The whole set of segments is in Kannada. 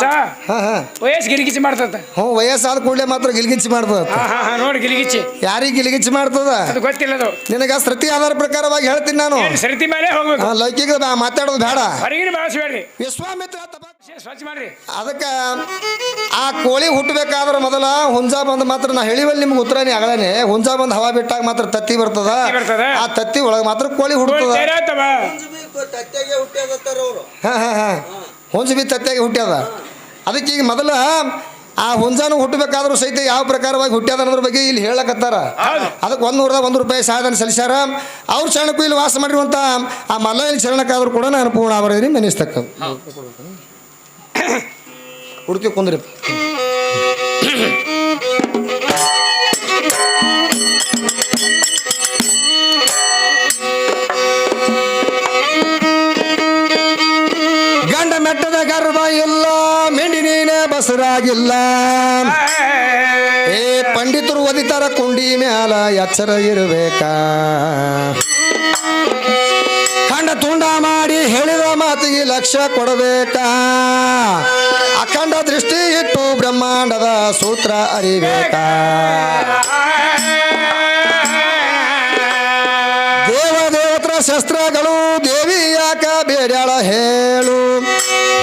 ವಯಸ್ಸ? ಹಾ ಹಾ. ವಯಸ್ಸು ಗಿರಿಗಿಚ್ಚಿ ಮಾಡ್ತದ ಹ್ಞೂ ವಯಸ್ಸಾದ ಕೂಡಲೇ ಮಾತ್ರ ಗಿಲ್ಗಿಚ್ಚಿ ಮಾಡ್ತದ ಹಾ ಹಾ ಹಾ ನೋಡಿ ಗಿರಿಗಿಚ್ಚಿ ಯಾರಿಗೆ ಗಿಲ್ಗಿಚ್ಚಿ ಮಾಡ್ತದ? ಅದು ಗೊತ್ತಿಲ್ಲ ಅದು. ನಿನಗ ಸೃತಿ ಆಧಾರ ಪ್ರಕಾರವಾಗಿ ಹೇಳ್ತೀನಿ ನಾನು. ಏನ್ ಸರಿತಿ ಮೇಲೆ ಹೋಗ್ಬೇಕು? ಆ, ಲೌಕಿಕ ಮಾತಾಡೋದು ಬೇಡ. ಹೊರಗಿನ ಬಳಸಬೇಡ್ರಿ ವಿಶ್ವಾಮಿತ್ರ ತಪ ಸ್ವಚ್ಛ ಮಾಡ್ರಿ. ಅದಕ್ಕೆ ಆ ಕೋಳಿ ಹುಟ್ಟಬೇಕಾದ್ರೆ ಮೊದಲ ಹುಂಜ ಬಂದ್ ಮಾತ್ರ ನಾ ಹೇಳಿವಲ್ಲಿ ನಿಮ್ಗೆ ಉತ್ತರನೇ ಆಗಲೇನೆ. ಹುಂಜ ಬಂದ್ ಹವಾ ಬಿಟ್ಟಾಗ ಮಾತ್ರ ತತ್ತಿ ಬರ್ತದ. ತತ್ತಿ ಬರ್ತದ. ಆ ತತ್ತಿ ಒಳಗೆ ಮಾತ್ರ ಕೋಳಿ ಹುಡ್ತದ. ಹುಂಜು ತತ್ತೆಗೆ ಹುಟ್ಟಿಯದತ್ತಾರ ಅವರು ಹಾ ಹಾ ಹಾ. ಹುಂಜ ಬಿ ತತ್ತಿಯಾಗಿ ಹುಟ್ಟ್ಯದ ಅದಕ್ಕೆ ಈಗ ಮೊದಲ ಆ ಹುಂಜಾನು ಹುಟ್ಟಬೇಕಾದ್ರೂ ಸಹಿತ ಯಾವ ಪ್ರಕಾರವಾಗಿ ಹುಟ್ಟ್ಯಾದ ಅನ್ನೋದ್ರ ಬಗ್ಗೆ ಇಲ್ಲಿ ಹೇಳಕತ್ತಾರ. ಅದಕ್ಕೆ ಒಂದು ನೂರದ ಒಂದು ರೂಪಾಯಿ ಸಹಾಯಧನ ಸಲ್ಲಿಸ್ಯಾರ. ಅವ್ರ ಶರಣಕ್ಕೂ ಇಲ್ಲಿ ವಾಸ ಮಾಡಿರುವಂತ ಆ ಮಲ್ಲಯ್ಯನ ಶರಣಕ್ಕಾದ್ರೂ ಕೂಡ ನಾನು ಪೂರ್ಣ ಅವರಿಗೆ ಮೆನಿಸ್ತಕ್ಕ ಹುಡುಕಿ ಕುಂದ್ರಿ. ಮೆಟ್ಟದ ಗರ್ಭ ಇಲ್ಲ ಬಸರಾಗಿಲ್ಲ. ಏ ಪಂಡಿತರು ಒದಿತಾರ ಕುಂಡಿ ಮ್ಯಾಲ ಎಚ್ಚರ ಇರಬೇಕ. ಖಂಡ ತುಂಡ ಮಾಡಿ ಹೇಳಿದ ಮಾತಿಗೆ ಲಕ್ಷ ಕೊಡಬೇಕಾ. ಅಖಂಡ ದೃಷ್ಟಿ ಇಟ್ಟು ಬ್ರಹ್ಮಾಂಡದ ಸೂತ್ರ ಅರಿಬೇಕಾ. ದೇವ ದೇವತರ ಶಸ್ತ್ರಗಳು ದೇವಿ ಯಾಕ ಬೇಡ್ಯಾಳ ಹೇಳು.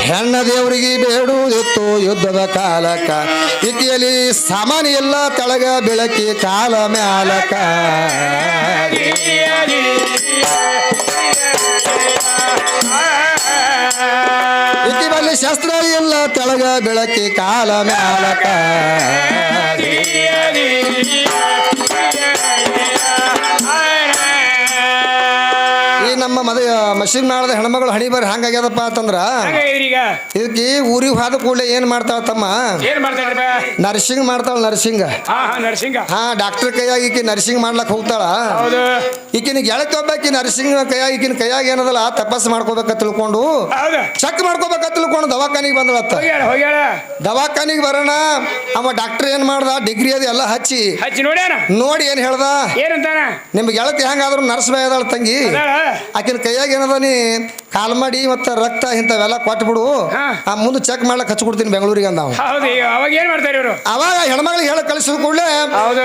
ಹೆಣ್ಣ ದೇವರಿಗೆ ಬೇಡುವುದಿತ್ತು ಯುದ್ಧದ ಕಾಲಕ. ಇತಿಯಲ್ಲಿ ಸಾಮಾನ್ಯ ಎಲ್ಲ ತಳಗ ಬೆಳಕಿ ಕಾಲ ಮ್ಯಾಲಕ. ಇತಿ ಬಲ್ಲಿ ಶಸ್ತ್ರ ಇಲ್ಲ ತೆಳಗ ಬೆಳಕಿ ಕಾಲ ಮ್ಯಾಲಕ. ನಮ್ಮ ಮದ ಮಷಿನ್ ನಾಳದ ಹೆಣ್ಮಗಳು ಹಣಿ ಬರ್ರಿ ಹಂಗಾಗ್ಯದಪ್ಪ ಅಂತಂದ್ರ ಇದಕ್ಕೆ ಊರಿಗೆ ಹಾದ ಕೂಡಲೇ ಏನ್ ಮಾಡ್ತಾಳ ತಮ್ಮ? ನರ್ಸಿಂಗ್ ಮಾಡ್ತಾಳ ನರ್ಸಿಂಗ್. ಹಾ ಹಾ ನರಸಿಂಗ. ಹಾ ಡಾಕ್ಟರ್ ಕೈಯಾಗಿ ಈಕಿ ನರ್ಸಿಂಗ್ ಮಾಡ್ಲಕ್ ಹೋಗ್ತಾಳ. ಈಕಿನ ಗೆಳತಿ ಒಬ್ಬಾಕಿ ನರ್ಸಿಂಗ್ ಕೈಯಾಗಿ ಈಕಿನ ಕೈಯಾಗಿ ಏನದಲ್ಲ ತಪಾಸ್ ಮಾಡ್ಕೋಬೇಕ ತಿಳ್ಕೊಂಡು ಚೆಕ್ ಮಾಡ್ಕೋಬೇಕ ತಿಳ್ಕೊಂಡು ದವಾಖಾನಿಗೆ ಬಂದಳತ್ತ. ದವಾಖಾನಿಗೆ ಬರೋಣ ಅವ ಡಾಕ್ಟರ್ ಏನ್ ಮಾಡ್ದ ಡಿಗ್ರಿ ಅದು ಎಲ್ಲ ಹಚ್ಚಿ. ನೋಡಿ ಏನ್ ಹೇಳ್ದ? ನಿಮ್ಗೆ ನಿಮ್ ಗೆಳತಿ ಹೆಂಗಾದ್ರು ನರ್ಸ್ ಬೈ ಅದಾಳ ತಂಗಿ. ಆಕಿನ ಕೈಯಾಗ ಏನದ ನೀ ಕಾಲ್ಮಡಿ ಮತ್ತು ರಕ್ತ ಇಂಥವೆಲ್ಲ ಕೊಟ್ಬಿಡು. ಆ ಮುಂದೆ ಚೆಕ್ ಮಾಡ್ಲಕ್ ಹಚ್ಕೊಡ್ತೀನಿ ಬೆಂಗಳೂರಿಗೆ ಅಂದ ಹೌದು ಅವಾಗ ಏನ್ ಮಾಡ್ತಾರೆ ಇವರು? ಅವಾಗ ಹೆಣ್ಮಗಳಿಗೆ ಹೇಳ ಕಳಿಸಿದ ಕೂಡಲೇ.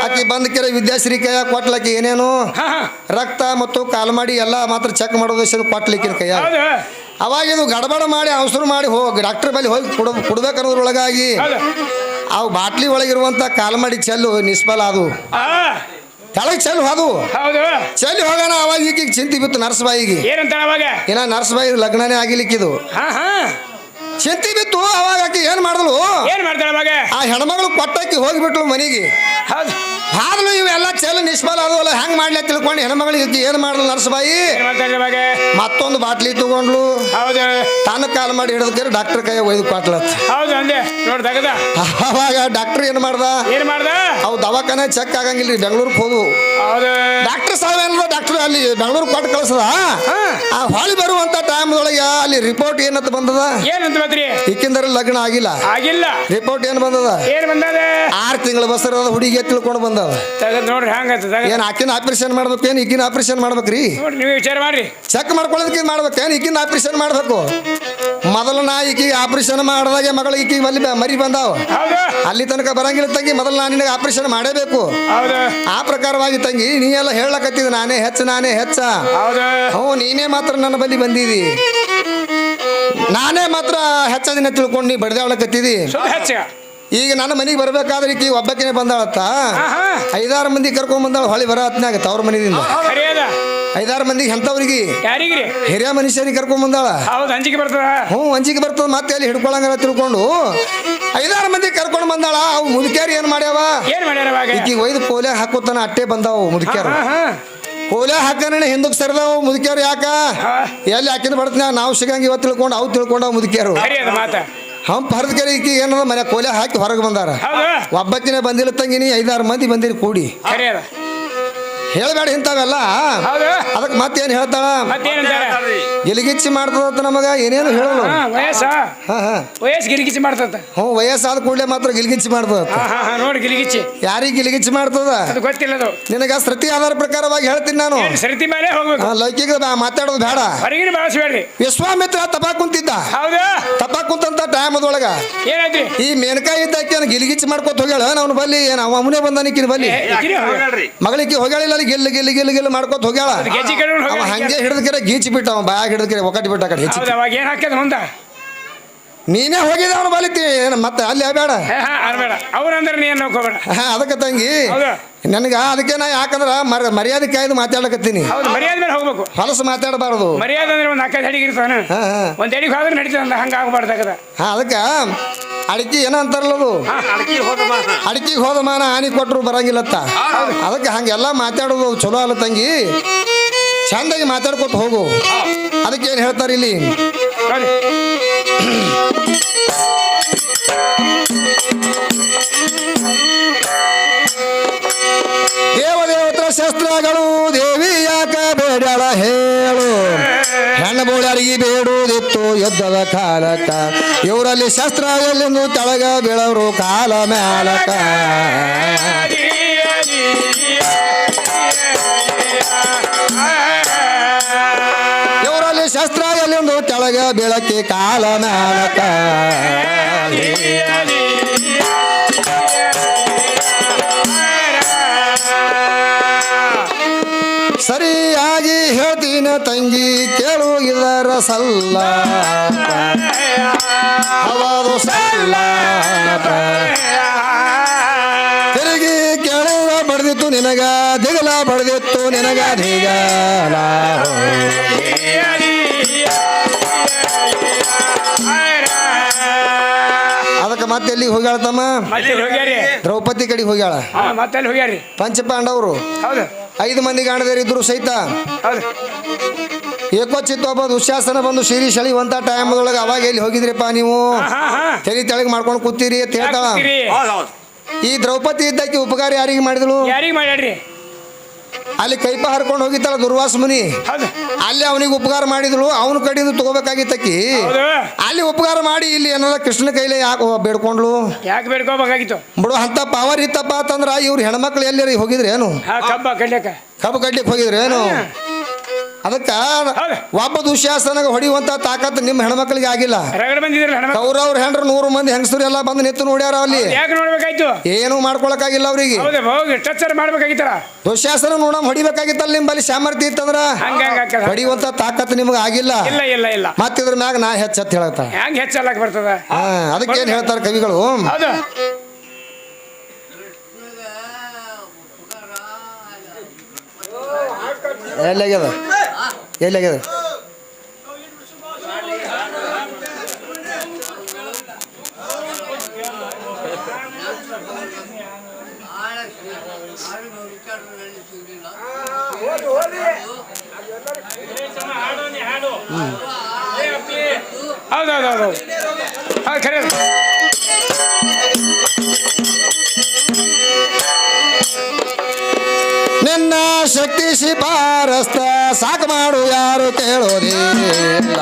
ಆಕಿ ಬಂದ ಕೆರೆ ವಿದ್ಯಾಶ್ರೀ ಕೈಯಾಗ ಕೊಟ್ಲಕ್ಕೆ ಏನೇನು? ರಕ್ತ ಮತ್ತು ಕಾಲ್ಮಡಿ ಎಲ್ಲ ಮಾತ್ರ ಚೆಕ್ ಮಾಡೋದು ಕೊಟ್ಲಿಕ್ಕಿನ ಕೈಯಾಗ. ಅವಾಗ ಇದು ಗಡಬಡ ಮಾಡಿ ಅವಸರು ಮಾಡಿ ಹೋಗಿ ಡಾಕ್ಟರ್ ಬಳಿ ಹೋಗಿ ಕೊಡ ಕೊಡ್ಬೇಕನ್ನೋದ್ರೊಳಗಾಗಿ ಅವು ಬಾಟ್ಲಿ ಒಳಗಿರುವಂಥ ಕಾಲ್ಮಡಿ ಚೆಲ್ಲು ನಿಷ್ಫಲ ಅದು. ಆ ಕೆಳಗೆ ಚೆಲ್ಲು ಹೋದವು ಹೌದು. ಚೆಲ್ಲಿ ಹೋಗೋಣ ಅವಾಗ ಈಗ ಚಿಂತೆ ಬಿತ್ತು ನರ್ಸ್ ಬಾಯಿಗೆ ಏನಂತಾಳ ಅವಾಗ? ಏನ ನರ್ಸ್ ಬಾಯಿ ಲಗ್ನನೇ ಆಗಿಲಿಕ್ಕಿದು. ಹಾ ಹಾ. ಚಿಂತೆ ಬಿತ್ತು ಅವಾಗ ಆಕಿ ಏನ್ ಮಾಡಿದ್ಲು ಏನ್ ಮಾಡ್ತಾಳ ಅವಾಗ? ಆ ಹೆಣ್ಮಗಳು ಕೊಟ್ಟಾಕಿ ಹೋಗಿಬಿಟ್ಲು ಮನೆಗೆ. ಹೌದು. ಆದ್ರೂ ಇವೆಲ್ಲ ಚೆಲ್ಲ ನಿಷ್ಫಲ ಅಲ್ಲ. ಹೆಂಗ್ ಮಾಡ್ಲಿ ತಿಳ್ಕೊಂಡು ಹೆಣ್ಮಗಳಿಗೆ ಏನ್ ಮಾಡಲು ನರ್ಸ್ ಬಾಯಿ ಏನ್ ಮಾಡ್ತಾಳೆ ಅವಾಗ ಮತ್ತೊಂದು ಬಾಟ್ಲಿ ತಗೊಂಡ್ಲು ಹೌದು. ತಾನು ಕಾಲ್ ಮಾಡಿ ಹಿಡಿದ್ರೆ ಡಾಕ್ಟರ್ ಕೈ ಒಯ್ದು ಕೊಟ್ಲತ್. ಹೌದು ಅಂದೆ. ನೋಡ್ ತಗದ. ಅವಾಗ ಡಾಕ್ಟರ್ ಏನ್ ಮಾಡ್ದ? ಏನ್ ಮಾಡ್ದ? ಅವು ದವಾಖಾನೆ ಚೆಕ್ ಆಗಂಗಿಲ್ರಿ ಬೆಂಗಳೂರಿಗೆ ಹೋದ್ವು. ಹೌದು ಡಾಕ್ಟರ್ ಸಾಹೇಬ್ ಏನದ ಡಾಕ್ಟರ್ ಅಲ್ಲಿ ಬೆಂಗಳೂರು ಕೊಟ್ಟು ಕಳ್ಸದ? ಆ ಹೊಳಿ ಬರುವಂತ ಟೈಮ್ ಒಳಗೆ ಅಲ್ಲಿ ರಿಪೋರ್ಟ್ ಏನಂತ ಬಂದದ? ಏನಂತ ಲಗ್ನ ಆಗಿಲ್ಲ. ಆಗಿಲ್ಲ. ರಿಪೋರ್ಟ್ ಏನ್ ಬಂದದ? ಏನ್ ಬಂದದ? ಆರು ತಿಂಗಳ ಬಸರದ ಹುಡುಗಿ ತಿಳ್ಕೊಂಡು ಬಂದದ ನೋಡ್ರಿ ಏನ್ ಆಕಿನ ಆಪರೇಷನ್ ಮಾಡ್ಬೇಕು ಏನ್ ಈಗಿನ ಆಪರೇಷನ್ ಮಾಡ್ಬೇಕ್ರಿ? ನೀವು ವಿಚಾರ ಮಾಡ್ರಿ. ಚೆಕ್ ಮಾಡ್ಕೊಳ್ಳೋದಕ್ಕೆ ಮಾಡ್ಬೇಕು? ಏನ್ ಈಗಿನ ಆಪರೇಷನ್ ಮಾಡ್ಬೇಕು? ಮೊದಲು ನಾ ಆಪರೇಷನ್ ಮಾಡಿದಾಗ ಮಗಳಿಗೆ ಈಕಿಗೆ ಅಲ್ಲಿ ಮರಿ ಬಂದಾವ. ಅಲ್ಲಿ ತನಕ ಬರಂಗಿಲ್ಲ ತಂಗಿ ಮೊದಲು ನಾನು ನಿನಗೆ ಆಪರೇಷನ್ ಮಾಡೇಬೇಕು. ಆ ಪ್ರಕಾರವಾಗಿ ತಂಗಿ ನೀ ಎಲ್ಲ ಹೇಳಕತ್ತಿದ್ ನಾನೇ ಹೆಚ್ಚ ನಾನೇ ಹೆಚ್ಚ. ಹ್ಞೂ ನೀನೇ ಮಾತ್ರ ನನ್ನ ಬಲ್ಲಿ ಬಂದಿದಿ. ನಾನೇ ಮಾತ್ರ ಹೆಚ್ಚದಿನ ತಿಳ್ಕೊಂಡು ನೀ ಬಡ್ದಾಳಕತ್ತಿದಿ ಸ್ವಲ್ಪ ಈಗ ನನ್ನ ಮನೆಗೆ ಬರ್ಬೇಕಾದ್ರೆ ಈಕಿ ಒಬ್ಬಕಿನೇ ಬಂದಾಳತ್ತ. ಐದಾರು ಮಂದಿ ಕರ್ಕೊಂಡ್ ಬಂದಾಳ ಹೊಳಿ ಬರ ತವ್ರ ಮನೆಯಿಂದ ಐದಾರು ಮಂದಿಗೆ ಎಂಥವ್ರಿಗೆ ಯಾರಿಗ್ರಿ? ಹಿರಿಯ ಮನುಷ್ಯನಿಗೆ ಕರ್ಕೊಂಡ್ ಬಂದಾಳ. ಹೌದು ಅಂಜಿಕೆ ಬರ್ತದ? ಹ್ಞೂ ಅಂಜಿಕೆ ಬರ್ತದ ಮತ್ತೆ ಅಲ್ಲಿ ಹಿಡ್ಕೊಳಂಗ ತಿಳ್ಕೊಂಡು. ಐದಾರು ಮಂದಿ ಕರ್ಕೊಂಡು ಬಂದಾಳ ಅವು ಮುದುಕ್ಯಾರು ಏನು ಮಾಡ್ಯಾವ? ಏನ್ ಮಾಡ್ಯಾರ ಒಯ್ದು ಕೋಲೆ ಹಾಕೋತನ ಅಟ್ಟೆ ಬಂದಾವು ಮುದುಕ್ಯಾರು. ಕೋಲೆ ಹಾಕನ ಹಿಂದಕ್ಕೆ ಸರಿದಾವು ಮುದುಕ್ಯಾರು ಯಾಕ. ಎಲ್ಲಿ ಹಾಕಿದ್ ಬರ್ತನ ನಾವು ಸಿಗಂಗ ಇವತ್ತು ತಿಳ್ಕೊಂಡು ಅವು ತಿಳ್ಕೊಂಡು ಮುದುಕ್ಯಾರು. ಹಂ ಹರಿದ ಕೆರೆ ಈಕಿ ಏನದ ಮನೆ ಕೋಲೆ ಹಾಕಿ ಹೊರಗೆ ಬಂದಾರ. ಹೌದು. ಒಬ್ಬಕ್ಕಿನ ಬಂದಿಲ್ಲ ತಂಗಿನಿ ಐದಾರು ಮಂದಿ ಬಂದಿರಿ ಕೂಡಿ. ಹೇಳಬೇಡ ಇಂಥವೆಲ್ಲ. ಹೌದು. ಅದಕ್ಕೆ ಮತ್ತೇನು ಹೇಳ್ತಾಳ? ಗಿಲಿಗಿಚ್ಚಿ ಮಾಡ್ತದಂತ ನಮಗ ಏನೇನು ಹೇಳೋಣ ವಯಸ್ಸ? ವಯಸ್ಸು ಗಿಲಿಗಿಚ್ಚಿ ಮಾಡ್ತದ ಹ್ಞೂ ವಯಸ್ಸಾದ ಕೂಡಲೇ ಮಾತ್ರ ಗಿಲಿಗಿಚ್ಚಿ ಮಾಡ್ತದ ನೋಡಿ ಗಿಲಿಗಿಚ್ಚಿ ಯಾರಿಗೆ ಗಿಲಿಗಿಚ್ಚಿ ಮಾಡ್ತದ? ಅದು ಗೊತ್ತಿಲ್ಲ ನಿನಗ ಸೃತಿ ಆಧಾರ ಪ್ರಕಾರವಾಗಿ ಹೇಳ್ತೀನಿ ನಾನು. ಏನ್ ಮೇಲೆ ಹೋಗ್ಬೇಕು? ಲೌಕಿಕ ಬಾ- ಮಾತಾಡೋದು ಬೇಡ. ಹೊರಗಿನ ಬಳಸಬೇಡ್ರಿ ವಿಶ್ವಾಮಿತ್ರ ತಪಾ ಕುಂತಿದ್ದ. ಹೌದು. ತಪಾ ಕುಂತಂತ ಟೈಮ್ ಅದೊಳಗ ಈ ಮೇನಕಾಯಿ ಇದ್ದಾಕಿ ಗಿಲಿಗಿಚ್ಚಿ ಮಾಡ್ಕೊತ ಹೋಗ್ಯಾಳ? ಅವನು ಬಲ್ಲಿ ಏನು ಅವ ಅವನೇ ಬಂದಾನಿಕ್ಕಿನ ಬಲ್ಲಿ. ಮಗಳಿಗೆ ಹೋಗ್ಯಾಳಿಲ್ಲ ಅಲ್ಲಿ ಗೆಲ್ಲ ಗೆಲ್ಲ ಗೆಲ್ಲ ಗೆಲ್ಲ ಮಾಡ್ಕೊತ ಹೋಗ್ಯಾಳ. ಗೆಜ್ಜೆ ಅವ. ಹಂಗೆ ಹಿಡಿದ ಕರೆ ಗೀಚಿ ಬಿಟ್ಟ ಅವ ಬಾಯಾಗ ಹಿಡಿದ ಕರೆ ಒಕ್ಕಟಿ ಬಿಟ್ಟ ಕಡೆ ಹೆಚ್ಚಿ ಹೌದು ಅವಾಗ ಏನ್ ಹಾಕ್ಯದ ಮುಂದ? ನೀನೇ ಹೋಗಿದ ಅವನು ಬಲಿತಿ ಏನು ಮತ್ತೆ ಅಲ್ಲಿ ಬೇಡ. ಅನ್ಬೇಡ ನೀನು ನೀ ನೋಡ್ಕೋಬೇಡ? ಹಾ, ಅದಕ್ಕೆ ತಂಗಿ ಹೌದು. ನನಗ ಅದಕ್ಕೆ ನಾ ಯಾಕಂದ್ರ ಮರ ಮರ್ಯಾದೆ ಕಾಯ್ದು ಮಾತಾಡಕತ್ತೀನಿ ಹೌದು ಮರ್ಯಾದೆ ಮೇಲೆ ಹೋಗ್ಬೇಕು. ಹೊಲಸು ಮಾತಾಡಬಾರ್ದು. ಮರ್ಯಾದೆ ಅಂದ್ರೆ ಒಂದ್ ನಾಲ್ಕೈದು ಅಡಿಗೆ ಇರ್ತಾನ ಹಾ ಹಾ. ಒಂದ್ ಅಡಿಗೆ ಹೋದ್ರೆ ನಡೀತದ ಹಂಗಾಗಬಾರ್ದ ಹಂಗ ಆಗ್ಬಾರ್ದಾಗದ ಹಾ ಅದಕ್ಕೆ ಅಡಿಕೆ ಏನ ಅಂತಾರಲ್ಲ ಅದು? ಅಡಿಕೆಗೆ ಹೋದ ಮಾನ ಹಾನಿ ಕೊಟ್ಟರು ಬರಂಗಿಲ್ಲತ್ತ. ಅದಕ್ಕೆ ಹಂಗೆಲ್ಲ ಮಾತಾಡೋದು ಚಲೋ ಅಲ್ಲ ತಂಗಿ. ಚಂದಾಗಿ ಮಾತಾಡ್ಕೊತ ಹೋಗು. ಅದಕ್ಕೆ ಏನು ಹೇಳ್ತಾರೆ ಇಲ್ಲಿ? ದೇವದೇವತರ ಶಸ್ತ್ರಗಳು ದೇವಿ ಯಾಕ ಬೇಡ ಹೇಳು. ಹೆಣ್ಣು ಬೋಡಾರಿಗೆ ಬೇಡುವುದಿತ್ತು ಯುದ್ಧದ ಕಾಲಕ ಇವರಲ್ಲಿ ಶಸ್ತ್ರ ಎಲ್ಲಿಂದು ತಳಗ ಬೀಳವರು ಕಾಲ ಮ್ಯಾಲಕ ಇವರಲ್ಲಿ ಶಸ್ತ್ರ ಎಲ್ಲಿಂದು ತಳಗ ಬೀಳಕ್ಕೆ ಕಾಲ ಮ್ಯಾಲಕ ಸರಿಯಾಗಿ ಹೇಳ್ತೀನ ತಂಗಿ, ಕೇಳು ಇದರ ಸಲ್ಲ. ಹವಾದು ಸಲ್ಲ. ತಿರುಗಿ ಕೇಳಿದ ಬಡ್ದಿತ್ತು ನಿನಗ, ದಿಗಲ ಬಡ್ದಿತ್ತು ನಿನಗ, ದಿಗಲ. ಮತ್ತೆ ಎಲ್ಲಿಗೆ ಹೋಗ್ಯಾಳ ತಮ್ಮ? ಮತ್ತೆ ಹೋಗ್ಯಾರಿ? ದ್ರೌಪದಿ ಕಡೆ ಹೋಗ್ಯಾಳ. ಹಾ ಪಾಂಡವರು ಅಲ್ಲಿ ಹೋಗ್ಯಾರಿ? ಪಂಚಪಾಂಡವರು. ಹೌದು. ಐದು ಮಂದಿ ಗಾಣದರಿದ್ರು ಸಹಿತ. ಹೌದು. ಏಕೋಚಿತ್ ಒಬ್ಬ ದುಶ್ಯಾಸನ ಬಂದು ಶಿರಿ ಟೈಮ್ ಟೈಮ್ದೊಳಗೆ ಅವಾಗ ಎಲ್ಲಿ ಹೋಗಿದ್ರಿಪ್ಪ ನೀವು? ತೆಲಿ ಹಾ ತಲೆ ತೆಳಗೆ ಮಾಡ್ಕೊಂಡು ಕೂತೀರಿ ಅಂತ ಹೇಳ್ತಾಳ. ಈ ದ್ರೌಪದಿ ಇದ್ದಕ್ಕೆ ಉಪಕಾರ ಯಾರಿಗೆ ಮಾಡಿದಳು? ಯಾರಿಗೆ ಮಾಡ್ಯಾಡ್ರಿ ಅಲ್ಲಿ ಕೈಪ ಹರ್ಕೊಂಡು ಹೋಗಿತ್ತಲ್ಲ ದುರ್ವಾಸ ಮುನಿ? ಅಲ್ಲಿ ಅವನಿಗೆ ಉಪಕಾರ ಮಾಡಿದ್ರು ಅವನ ಕಡೆಯಿಂದ ತಗೋಬೇಕಾಗಿತ್ತಕ್ಕಿ. ಅಲ್ಲಿ ಉಪಕಾರ ಮಾಡಿ ಇಲ್ಲಿ ಏನಾರ ಕೃಷ್ಣ ಕೈಲೇ ಯಾಕೆ ಬೇಡ್ಕೊಂಡ್ಲು ಯಾಕೆ ಬೇಡ್ಕೋಬೇಕಾಗಿತ್ತು? ಬಿಡು ಅಂತ ಪವರ್ ಇತ್ತಪ್ಪ ಅಂತಂದ್ರ ಇವ್ರು ಹೆಣ್ಮಕ್ಳು ಎಲ್ಲಿ ಹೋಗಿದ್ರೆ ಏನು ಕಬ್ಬ ಕಡ್ಲಿಕ್ಕ ಕಬ್ಬು ಕಡ್ಲಿಕ್ಕೆ ಹೋಗಿದ್ರೆ ಏನು ಅದಕ್ಕ ಒಬ್ಬ ದುಶ್ಯಾಸನಗ ಹೊಡಿಯುವಂತ ತಾಕತ್ ನಿಮ್ಮ ಹೆಣ್ಮಕ್ಳಿಗೆ ಆಗಿಲ್ಲ. ಅವ್ರವ್ರ ಹೆಂಡ್ರು ನೂರು ಮಂದಿ ಹೆಂಗಸರು ಎಲ್ಲ ಬಂದು ನಿಂತು ನೋಡ್ಯಾರ ಅಲ್ಲಿ. ಏನು ಮಾಡ್ಕೊಳಕಾಗಿಲ್ಲ ಅವ್ರಿಗೆ. ದುಶ್ಯಾಸನ ನೋಡ ಹೊಡಿಬೇಕಾಗಿತ್ತಲ್ಲ ನಿಮ್ಮಲ್ಲಿ ಸಾಮರ್ಥ್ಯ ಇತ್ತಂದ್ರ ಹೊಡಿಯುವಂತ ತಾಕತ್ ನಿಮ್ಗೆ ಆಗಿಲ್ಲ. ಮತ್ತಿದ್ರ ಮ್ಯಾಗ ನಾ ಹೆಚ್ಚತ್ ಹೇಳತ್ತ. ಅದಕ್ಕೆ ಏನ್ ಹೇಳ್ತಾರ ಕವಿಗಳು? ಹೌದು. ಎಲ್ಲಾಗ್ಯದ ಎಲ್ಲಾಗ್ಯದ ಹೌದು ಹೌದು ಹೌದು ಹೌದು ಖರೆ ಶಿಫಾರಸ್ತ ಸಾಕು ಮಾಡು ಯಾರು ಕೇಳೋದಿಲ್ಲ.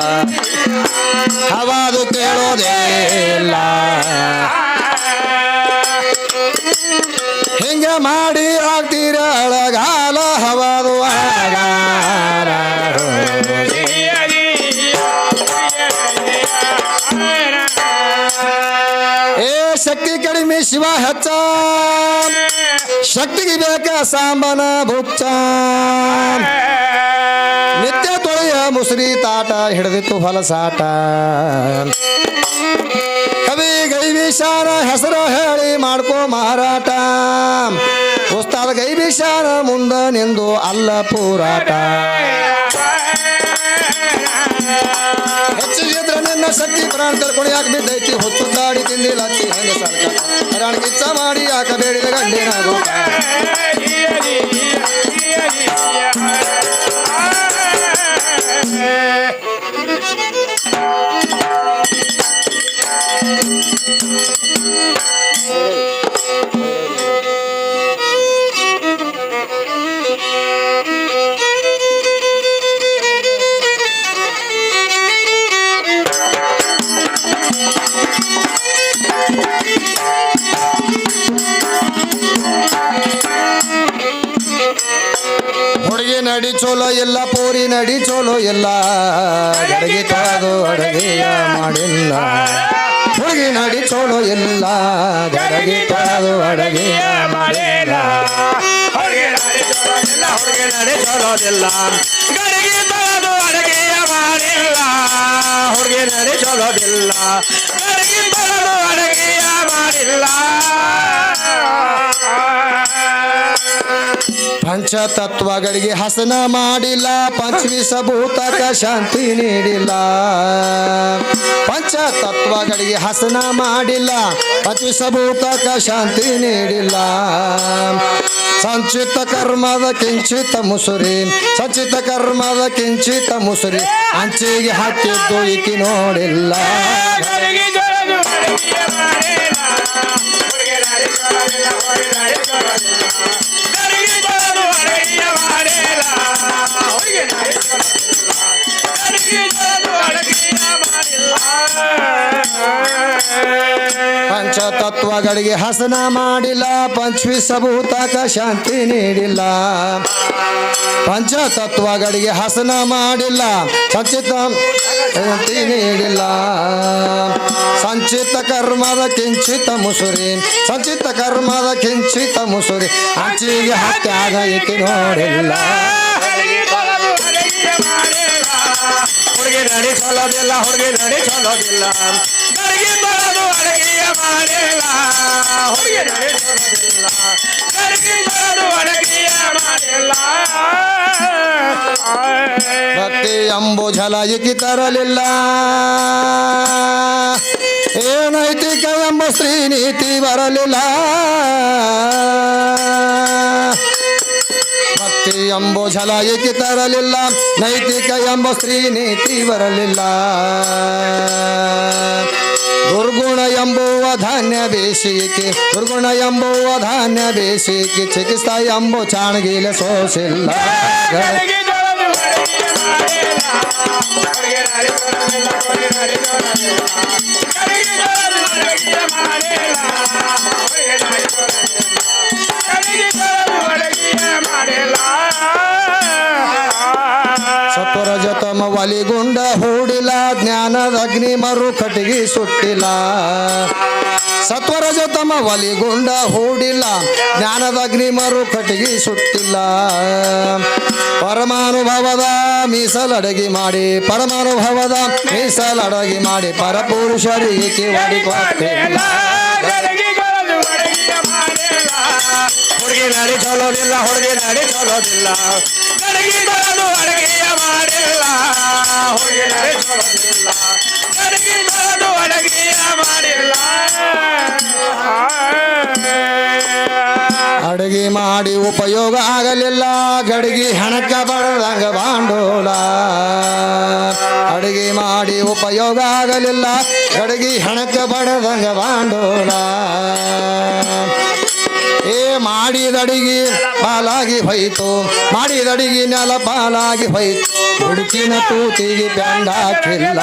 ಹವಾದು ಕೇಳೋದಿಲ್ಲ. ಹಿಂಗ ಮಾಡಿ ಆಗ್ತೀರ ಅಳಗಾಲ, ಹವಾದು ಏ ಶಕ್ತಿ ಕಡಿಮೆ ಶಿವ ಹೆಚ್ಚ. ಶಕ್ತಿಗೆ ಬೇಕ ಸಾಂಬನ ಬುಚ್ಚ ನಿತ್ಯ ತೊಳೆಯ ಮುಸುರಿ ತಾಟ ಹಿಡಿದಿತ್ತು ಹೊಲಸಾಟ ಕವಿ ಗೈವಿಶಾನ ಹೆಸರು ಹೇಳಿ ಮಾಡ್ಕೋ ಮಾರಾಟ. ಉಸ್ತಾದ ಗೈವಿಶಾನ ಮುಂದ ನಿಂದು ಅಲ್ಲ ಪೂರಾಟ. ನಿನ್ನ ಶಕ್ತಿ ಪ್ರಾಣ ತರ್ಕೊಂಡು ಯಾಕೆ ಬಿದ್ದೈತಿ ಹೊತ್ತು ತಾಡಿ ತಿಂದಿಲ್ಲ ಅತ್ತಿ ಹಂಗ ಸರ್ಕಾರ ಪ್ರಾಣ ಕಿಚ್ಚ ಮಾಡಿ ಯಾಕೆ ಬೇಡಿದ ಗಂಡಿನ ಗೋಟ ನಡಿ ಚೋಲೋ ಎಲ್ಲ ಅಡಗಿ ತೊಳೆದು ಅಡಗೆಯ ಮಾಡಿಲ್ಲ. ಹುಡುಗಿನ ಅಡಿ ಚೋಲೋ ಎಲ್ಲ ಅಡಗಿ ತೊಳೆದು ಅಡಗೆಯ ಮಾಡಿಲ್ಲ. ಹುಡುಗಿ ನಾಡಿ ಚಲೋದಿಲ್ಲ ಗಡಿಗೆ ಮಾಡಿಲ್ಲ. ಪಂಚತತ್ವಗಳಿಗೆ ಹಸನ ಮಾಡಿಲ್ಲ ಪಂಚವಿಸಭೂತಕ ಶಾಂತಿ ನೀಡಿಲ್ಲ ಪಂಚತತ್ವಗಳಿಗೆ ಹಸನ ಮಾಡಿಲ್ಲ ಪಂಚವಿಸಭೂತಕ ಶಾಂತಿ ನೀಡಿಲ್ಲ ಸಂಚಿತ ಕರ್ಮದ ಕಿಂಚಿತ ಮುಸುರಿ ಸಂಚಿತ ಕರ್ಮದ ಕಿಂಚಿತ ಮುಸುರಿ ಅಂಚಿಗೆ ಹಾಕಿದ್ದು ಈಕಿ ನೋಡಿಲ್ಲ ಪಂಚತತ್ವಗಳಿಗೆ ಹಸನ ಮಾಡಿಲ್ಲ, ಪಂಚವಿಸಭೂತಕ ಶಾಂತಿ ನೀಡಿಲ್ಲ. ಪಂಚತತ್ವಗಳಿಗೆ ಹಸನ ಮಾಡಿಲ್ಲ, ಸಂಚಿತ ಶಾಂತಿ ನೀಡಿಲ್ಲ. ಸಂಚಿತ ಕರ್ಮದ ಕಿಂಚಿತ ಮುಸುರಿ, ಸಂಚಿತ ಕರ್ಮದ ಕಿಂಚಿತ ಮುಸುರಿ ಅಂಚಿಗೆ ಹತ್ಯಾಗ ನೋಡಿಲ್ಲ. ಚಲೋದಿಲ್ಲ ಹುಡುಗಿ ನಡಿ ಚಲೋದಿಲ್ಲ ಗಡಿಗೆ ತೊಳೆದು ಅಡುಗೆಯ ಮಾಡಿಲ್ಲ ಹುಡುಗಿ ನಡಿ ಚಲೋದಿಲ್ಲ ಗಡಿಗೆ ತೊಳೆದು ಅಡುಗೆಯ ಮಾಡಿಲ್ಲ ಭಕ್ತಿ ಎಂಬು ಝಲ ಇಕಿ ತರಲಿಲ್ಲ ಏನೈತಿಕ ಎಂಬ ಸ್ತ್ರೀ ನೀತಿ ಬರಲಿಲ್ಲ ಭಕ್ತಿ ಎಂಬು ಝಲ ಏಕೆ ತರಲಿಲ್ಲ ನೈತಿಕ ಎಂಬ ಸ್ತ್ರೀ ನೀತಿ ಬರಲಿಲ್ಲ ದುರ್ಗುಣ ಎಂಬುವ ಧಾನ್ಯ ಬೇಸಿಗೆ ದುರ್ಗುಣ ಎಂಬುವ ಧಾನ್ಯ ಬೇಸಿಗೆ ಚಿಕಿತ್ಸಾ ಎಂಬು ಚಾಣಗಿಲ ಸೋಸಿಲ್ಲ ಗಡಿಗೆ ತೊಳೆದು ಅಡುಗೆಯ ಮಾಡಿಲ್ಲ ವಲಿಗುಂಡ ಹೂಡಿಲ್ಲ, ಜ್ಞಾನದ ಅಗ್ನಿ ಮರು ಕಟ್ಟಿಗೆ ಸುಟ್ಟಿಲ್ಲ. ಸತ್ವರಜ ತಮ್ಮ ಒಲಿಗುಂಡ ಹೂಡಿಲ್ಲ, ಜ್ಞಾನದ ಅಗ್ನಿ ಮರು ಕಟ್ಟಿಗೆ ಸುಟ್ಟಿಲ್ಲ. ಪರಮಾನುಭವದ ಮೀಸಲಡಗಿ ಮಾಡಿ, ಪರಮಾನುಭವದ ಮೀಸಲಡಗಿ ಮಾಡಿ, ಪರಪುರುಷರಿಗೆ ಹೊಡಿಕೊಟ್ಟಿಲ್ಲ? ಹುಡುಗಿ ನಡಿ, ಚಲೋದಿಲ್ಲ, ಹುಡುಗಿ ನಡಿ, ಚಲೋದಿಲ್ಲ. ಮಾಡಿಲ್ಲ ಹುಡುಗಿ ನಡಿ ಚಲೋದಿಲ್ಲ ಗಡಿಗೆ ತೊಳೆದು ಅಡುಗೆಯ ಮಾಡಿಲ್ಲ. ಅಡಗಿ ಮಾಡಿ ಉಪಯೋಗ ಆಗಲಿಲ್ಲ, ಗಡಿಗೆ ಹಣಕ್ಕ ಬಡದಂಗ ಬಾಂಡೋಲ. ಅಡಗಿ ಮಾಡಿ ಉಪಯೋಗ ಆಗಲಿಲ್ಲ, ಗಡಿಗೆ ಹಣಕ್ಕ ಬಡದಂಗ ಬಾಂಡೋಲ. ಮಾಡಿದಡಿಗೆ ಪಾಲಾಗಿ ಹೋಯ್ತು. ಮಾಡಿದಡಿಗೆ ನೆಲ ಪಾಲಾಗಿ ಹೋಯ್ತು. ಹುಡುಕಿನ ತೂತಿಗೆ ಬ್ಯಾಂಡ ಹಾಕಿಲ್ಲ.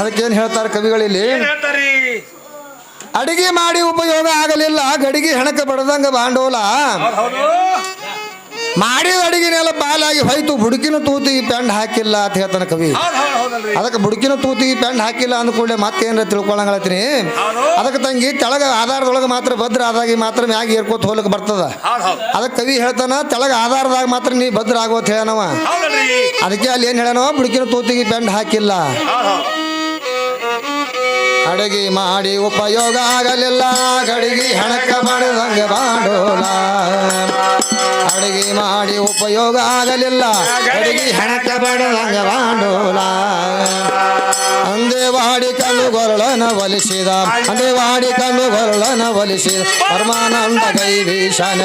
ಅದಕ್ಕೇನು ಹೇಳ್ತಾರೆ ಕವಿಗಳಲ್ಲಿ? ಅಡಿಗೆ ಮಾಡಿ ಉಪಯೋಗ ಆಗಲಿಲ್ಲ ಗಡಿಗೆ ಹೆಣಕ ಬಡದಂಗ ಬಾಂಡೋಲ. ಮಾಡಿದ ಅಡಿಗೆನೆಲ್ಲ ಬಾಲಾಗಿ ಹೋಯ್ತು ಬುಡುಕಿನ ತೂತಿಗೆ ಪೆಂಡ್ ಹಾಕಿಲ್ಲ ಅಂತ ಹೇಳ್ತಾನೆ ಕವಿ. ಅದಕ್ಕೆ ಬುಡುಕಿನ ತೂತಿಗೆ ಪೆಂಡ್ ಹಾಕಿಲ್ಲ ಅಂದ್ಕೊಂಡೆ ಮತ್ತೇನ್ರ ತಿಳ್ಕೊಳಂಗಲತ್ತೀನಿ ಹೌದು. ಅದಕ್ಕೆ ತಂಗಿ ತೆಳಗ ಆಧಾರದೊಳಗೆ ಮಾತ್ರ ಭದ್ರ ಆದಾಗಿ ಮಾತ್ರ ಮ್ಯಾಗ ಏರ್ಕೋತ ಹೋಲಕ್ಕೆ ಬರ್ತದ. ಅದಕ್ಕೆ ಕವಿ ಹೇಳ್ತಾನ ತೆಳಗ ಆಧಾರದಾಗ ಮಾತ್ರ ನೀ ಭದ್ರ ಆಗೋತ್ ಹೇಳನವ. ಅದಕ್ಕೆ ಅಲ್ಲಿ ಏನು ಹೇಳನವ? ಬುಡುಕಿನ ತೂತಿಗೆ ಪೆಂಡ್ ಹಾಕಿಲ್ಲ. ಅಡಿಗೆ ಮಾಡಿ ಉಪಯೋಗ ಆಗಲಿಲ್ಲ. ಗಡಿಗೆ ಹಣಕ ಬಡದಂಗ ಬಾಡೋಲ. ಅಡಿಗೆ ಮಾಡಿ ಉಪಯೋಗ ಆಗಲಿಲ್ಲ. ಗಡಿಗೆ ಹಣಕ ಬಡದಂಗ ಬಾಡೋಲ. ಅಂದೇವಾಡಿ ಕಲ್ಲು ಗೊರಳನ ಒಲಿಸಿದ. ಅಂದೇವಾಡಿ ಕಲ್ಲು ಗೊರಳನ ಒಲಿಸಿದ. ಪರಮಾನಂದ ಕೈ ಭೀಷಣ